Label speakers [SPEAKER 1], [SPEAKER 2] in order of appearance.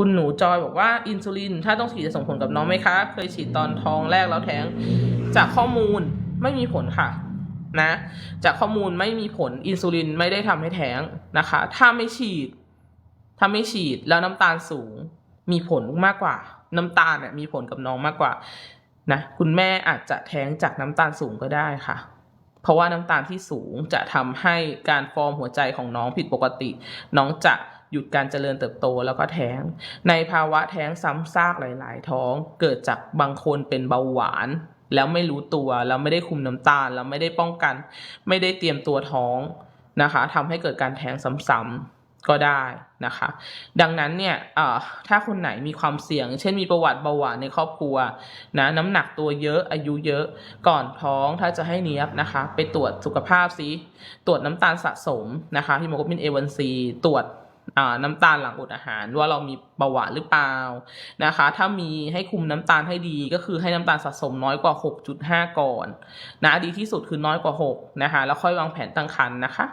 [SPEAKER 1] คุณหนูจอยบอกว่าอินซูลิน ถ้าต้องฉีดจะส่งผลกับน้องไหมคะ เคยฉีดตอนท้องแรกแล้วแท้ง จากข้อมูลไม่มีผลค่ะนะ จากข้อมูลไม่มีผลอินซูลินไม่ได้ทำให้แท้งนะคะ ถ้าไม่ฉีด ถ้าไม่ฉีดแล้วน้ำตาลสูงมีผลมากกว่า น้ำตาลเนี่ยมีผลกับน้องมากกว่านะคุณแม่อาจจะแท้งจากน้ำตาลสูงก็ได้ค่ะ เพราะว่าน้ำตาลที่สูงจะทำให้การฟอร์มหัวใจของน้องผิดปกติ น้องจะ หยุดการเจริญเติบโตแล้วก็แท้ง ในภาวะแท้งซ้ำซากหลาย ๆ ท้อง เกิดจากบางคนเป็นเบาหวาน แล้วไม่รู้ตัวแล้วไม่ได้คุมน้ำตาลแล้วไม่ได้ป้องกัน ไม่ได้เตรียมตัวท้องนะคะทำให้เกิดการแท้งซ้ำๆก็ได้นะคะ ดังนั้นเนี่ยถ้าคนไหนมีความเสี่ยง เช่นมีประวัติเบาหวานในครอบครัวนะน้ำหนักตัวเยอะอายุเยอะก่อนท้องถ้าจะให้เนี้ยบนะคะ ไปตรวจสุขภาพซิตรวจน้ำตาลสะสมนะคะฮีโมโกลบิน A1C ตรวจ น้ำตาลหลังอดอาหารว่าเรามีเบาหวานหรือเปล่านะคะ ถ้ามีให้คุมน้ำตาลให้ดีก็คือให้น้ำตาลสะสมน้อยกว่า 6.5 ก่อนนะดีที่สุดคือน้อยกว่า 6 นะคะ แล้วค่อยวางแผนตั้งครรภ์นะคะ